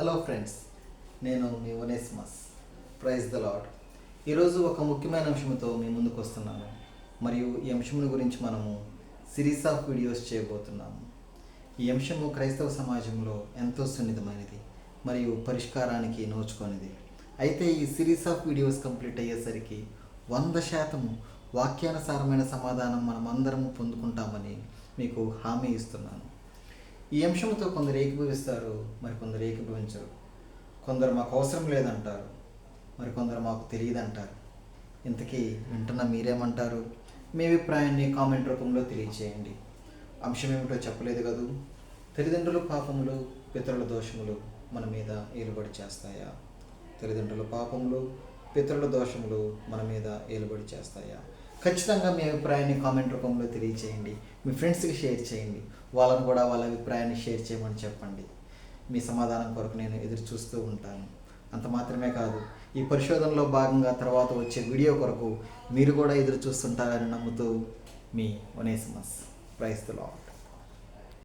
Hello friends నేను మీ Onesimus praise the lord ఈరోజు ఒక ముఖ్యమైన అంశంతో మీ ముందుకు వస్తున్నాను. మరియు ఈ అంశమును గురించి మనము సిరీస్ ఆఫ్ వీడియోస్ చేయబోతున్నాము. ఈ అంశము క్రైస్తవ సమాజంలో ఎంతో సున్నితమైనది మరియు పరిష్కారానికి నోచుకొనిది అయితే ఈ సిరీస్ ఆఫ్ వీడియోస్ కంప్లీట్ అయ్యేసరికి వంద శాతము వాక్యానుసారమైన సమాధానం మనం అందరము పొందుకుంటామని మీకు హామీ ఇస్తున్నాను. ఈ అంశంతో కొందరు ఏకీభవిస్తారు మరి కొందరు ఏకీభవించరు. కొందరు మాకు అవసరం లేదంటారు మరి కొందరు మాకు తెలియదు అంటారు ఇంతకీ వింటున్న మీరేమంటారు? మీ అభిప్రాయాన్ని కామెంట్ రూపంలో తెలియచేయండి. అంశం ఏమిటో చెప్పలేదు కదూ? తల్లిదండ్రుల పాపములు పితరుల దోషములు మన మీద ఏలుబడి చేస్తాయా? తల్లిదండ్రుల పాపములు పితరుల దోషములు మన మీద ఏలుబడి చేస్తాయా? ఖచ్చితంగా మీ అభిప్రాయాన్ని కామెంట్ రూపంలో తెలియచేయండి. మీ ఫ్రెండ్స్కి షేర్ చేయండి. వాళ్ళని కూడా వాళ్ళ అభిప్రాయాన్ని షేర్ చేయమని చెప్పండి. మీ సమాధానం కొరకు నేను ఎదురు చూస్తూ ఉంటాను. అంత మాత్రమే కాదు ఈ పరిశోధనలో భాగంగా తర్వాత వచ్చే వీడియో కొరకు మీరు కూడా ఎదురు చూస్తుంటారని నమ్ముతూ మీ ఒనేసిమస్. Praise the Lord